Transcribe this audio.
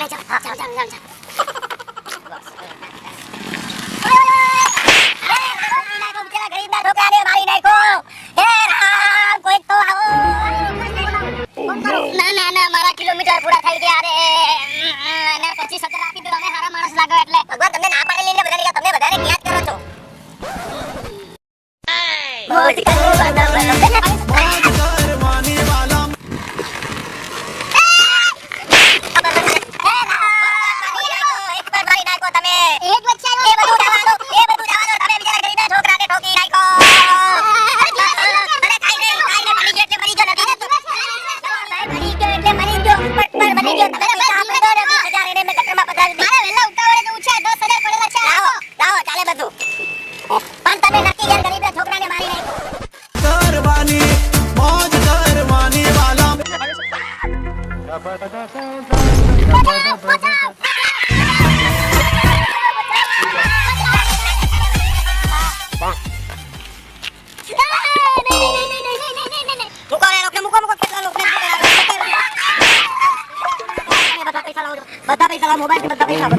没走，好，走走走走。કિલોમીટર પૂરા થઈ ગયા રે અને પછી સતર આપી દો માણસ લાગો એટલે ભગવાન તમને તમે વધારે યાદ કરો ઠોકાઈ નાખો તમે. એ બચ્ચાનો એ બધું જવાનો એ બધું જવાનો તમે બિચારા ગરીબના છોકરાને ઠોકી નાખો. અરે કાઈ નહીં કાઈ નહીં મરી ગયો એટલે મરી ગયો નથી મરી ગયો એટલે મરી ગયો પટ મરી ગયો. તમે કામ કરો ને 20000 એને મે ચક્કરમાં પધારી મારે વેલા ઉતાવળે જવું છે 10000 પડેલા છે. લાવો લાવો ચાલે બધું. પણ તમે નક્કી કર ગરીબના છોકરાને મારી નાખો. કરવાની મોજ કરવાની વાલા. બચાવ બચાવ. بدأ بيسلام موبايل بدأ بيسلام